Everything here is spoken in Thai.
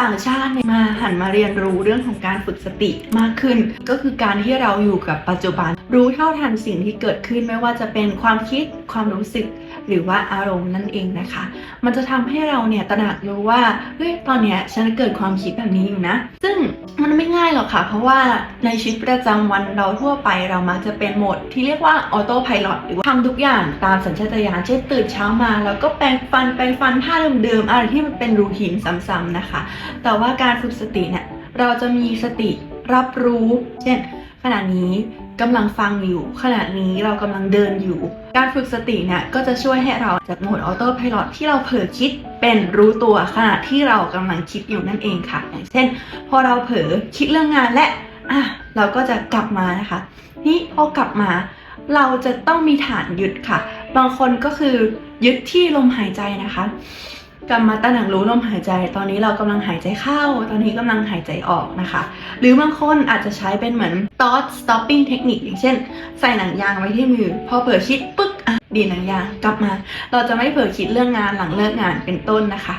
ต่างชาติมาหันมาเรียนรู้เรื่องของการฝึกสติมากขึ้น ก็คือการที่เราอยู่กับปัจจุบัน รู้เท่าทันสิ่งที่เกิดขึ้นไม่ว่าจะเป็นความคิดความรู้สึก หรือว่าอารมณ์นั่นเองนะคะ มันจะทำให้เราเนี่ยตระหนักรู้ว่าเฮ้ยตอนเนี้ยฉันเกิดความคิดแบบนี้อยู่นะ ซึ่งมันไม่ง่ายหรอกค่ะ เพราะว่าในชีวิตประจำวันเราทั่วไปเรามักจะเป็นโหมดที่เรียกว่าออโต้พายロหรือว่าทำทุกอย่างตามสัญชาตญาณเช่นตื่นเช้ามา แล้วก็แปรงฟันไปรงฟันท่าเดิมๆอะไรที่มันเป็นรูทีนซ้ำๆนะคะ แต่ว่าการฝึกสติเนี่ยเราจะมีสติรับรู้ เช่นขณะนี้ กำลังฟังอยู่ ขณะนี้เรากำลังเดินอยู่ การฝึกสติเนี่ยก็จะช่วยให้เราจากโหมดออโต้พายロที่เราเผลอคิดเป็นรู้ตัวขณะที่เรากำลังคิดอยู่นั่นเองค่ะ อย่างเช่น พอเราเผลอคิดเรื่องงานและอะเราก็จะกลับมานะคะ นี่พอกลับมา เราจะต้องมีฐานยึดค่ะ บางคนก็คือยึดที่ลมหายใจนะคะ กลับมาตระหนักรู้ลมหายใจ ตอนนี้เรากำลังหายใจเข้า ตอนนี้กำลังหายใจออกนะคะ หรือบางคนอาจจะใช้เป็นเหมือน thought stopping technique อย่างเช่น ใส่หนังยางไว้ที่มือ พอเผลอคิดปึ๊กอะดีหนังยางกลับมา เราจะไม่เผลอคิดเรื่องงานหลังเลิกงานเป็นต้นนะคะ